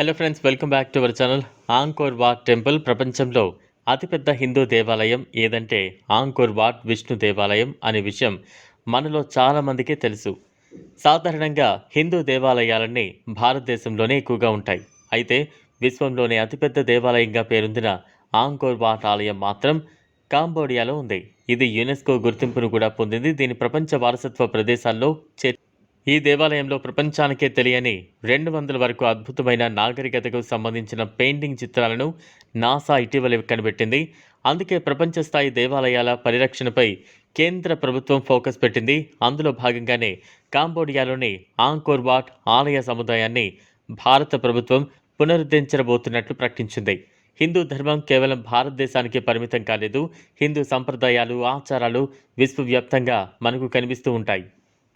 Hello friends welcome back to our channel Angkor Wat temple ప్రపంచంలో అతిపెద్ద హిందూ దేవాలయం ఏదంటే ఆంకోర్ వాట్ విష్ణు దేవాలయం అనే విషయం మనలో చాలామందికి తెలుసు. సాధారణంగా హిందూ దేవాలయాలన్నీ భారతదేశంలోనే ఎక్కువగా ఉంటాయి. అయితే విశ్వంలోనే అతిపెద్ద దేవాలయంగా పేరొందిన ఆంకోర్ వాట్ ఆలయం మాత్రం కాంబోడియాలో ఉంది. ఇది యునెస్కో గుర్తింపును కూడా పొందింది. దీని ప్రపంచ వారసత్వ ప్రదేశాల్లో చే ఈ దేవాలయంలో ప్రపంచానికే తెలియని రెండు వందల వరకు అద్భుతమైన నాగరికతకు సంబంధించిన పెయింటింగ్ చిత్రాలను నాసా ఇటీవల కనిపెట్టింది. అందుకే ప్రపంచ స్థాయి దేవాలయాల పరిరక్షణపై కేంద్ర ప్రభుత్వం ఫోకస్ పెట్టింది. అందులో భాగంగానే కాంబోడియాలోని ఆంకోర్వాట్ ఆలయ సముదాయాన్ని భారత ప్రభుత్వం పునరుద్ధరించబోతున్నట్లు ప్రకటించింది. హిందూ ధర్మం కేవలం భారతదేశానికి పరిమితం కాలేదు. హిందూ సంప్రదాయాలు ఆచారాలు విశ్వవ్యాప్తంగా మనకు కనిపిస్తూ ఉంటాయి.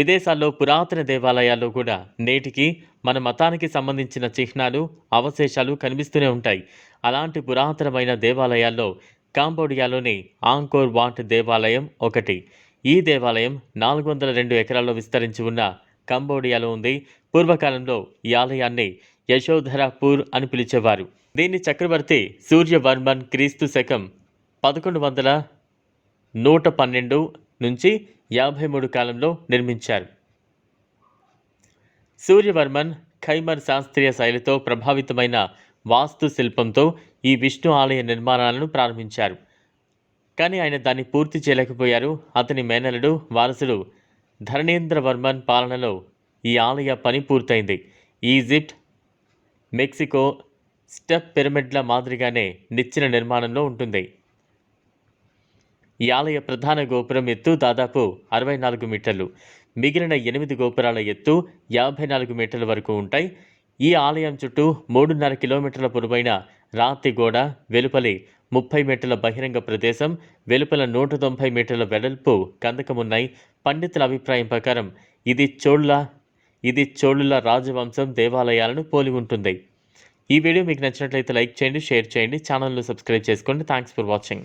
విదేశాల్లో పురాతన దేవాలయాల్లో కూడా నేటికి మన మతానికి సంబంధించిన చిహ్నాలు అవశేషాలు కనిపిస్తూనే ఉంటాయి. అలాంటి పురాతనమైన దేవాలయాల్లో కాంబోడియాలోని ఆంకోర్ వాట్ దేవాలయం ఒకటి. ఈ దేవాలయం నాలుగు వందల రెండు ఎకరాల్లో విస్తరించి ఉన్న కంబోడియాలో ఉంది. పూర్వకాలంలో ఈ ఆలయాన్ని యశోధరాపూర్ అని పిలిచేవారు. దీన్ని చక్రవర్తి సూర్యవర్మన్ క్రీస్తు శకం పదకొండు వందల నూట పన్నెండు నుంచి యాభై మూడు కాలంలో నిర్మించారు. సూర్యవర్మన్ ఖైమర్ శాస్త్రీయ శైలితో ప్రభావితమైన వాస్తు శిల్పంతో ఈ విష్ణు ఆలయ నిర్మాణాలను ప్రారంభించారు. కానీ ఆయన దాన్ని పూర్తి చేయలేకపోయారు. అతని మేనలుడు వారసుడు ధరణేంద్రవర్మన్ పాలనలో ఈ ఆలయ పని పూర్తయింది. ఈజిప్ట్ మెక్సికో స్టెప్ పిరమిడ్ల మాదిరిగానే నిచ్చిన నిర్మాణంలో ఉంటుంది. ఈ ఆలయ ప్రధాన గోపురం ఎత్తు దాదాపు అరవై నాలుగు మీటర్లు. మిగిలిన ఎనిమిది గోపురాల ఎత్తు యాభై నాలుగు మీటర్ల వరకు ఉంటాయి. ఈ ఆలయం చుట్టూ మూడున్నర కిలోమీటర్ల పొడవైన రాతి గోడ వెలుపలి ముప్పై మీటర్ల బహిరంగ ప్రదేశం వెలుపల నూట తొంభై మీటర్ల వెడల్పు కందకమున్నాయి. పండితుల అభిప్రాయం ప్రకారం ఇది చోళ్ళ ఇది చోళుల రాజవంశం దేవాలయాలను పోలి ఉంటుంది. ఈ వీడియో మీకు నచ్చినట్లయితే లైక్ చేయండి షేర్ చేయండి ఛానల్ను సబ్స్క్రైబ్ చేసుకోండి. Thanks for watching